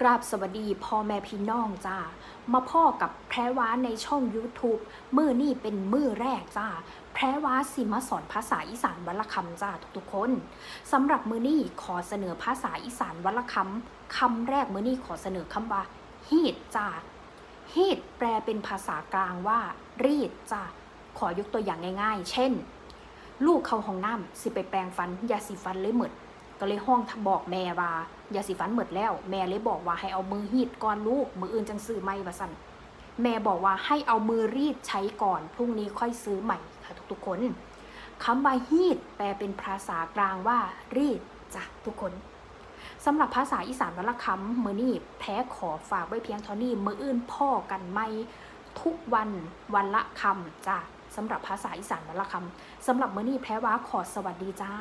กราบสวัสดีพ่อแม่พี่น้องจ้า มาพ่อกับแพรวาในช่อง YouTube มือนี่เป็นมือแรกจ้า แพรวาสิมาสอนภาษาอีสานวรรณคำจ้าทุกๆคนสำหรับมือนี่ขอเสนอภาษาอีสานวรรณคำคำแรกมือนี่ขอเสนอคำว่าฮีดจ้าฮีดแปลเป็นภาษากลางว่า รีดจ้าขอยกตัวอย่างง่าย ๆ เช่น ลูกเข้าห้องน้ำสิไปแปรงฟันยาสีฟันเลยหมด ก็เลยห้องบอกแม่ว่ายาสีฟันหมดแล้ว แม่เลยบอกว่าให้เอามือฮีดก่อนลูก มืออื่นจังซื้อใหม่ว่าสั่นแม่บอกว่าให้เอามือรีดใช้ก่อนพรุ่งนี้ค่อยซื้อใหม่ค่ะทุกๆคนคำว่าฮีดแปลเป็นภาษากลางว่า รีดจ้ะทุกคนสำหรับภาษาอีสานวรรคำมือนี่แพ้ขอฝากไว้เพียงเท่านี้มืออื่นพ่อกันไม่ทุกวันวันละคำจ้ะสำหรับภาษาอีสานวรรคำสำหรับมือนี่แพ้ว่าขอสวัสดีจ้า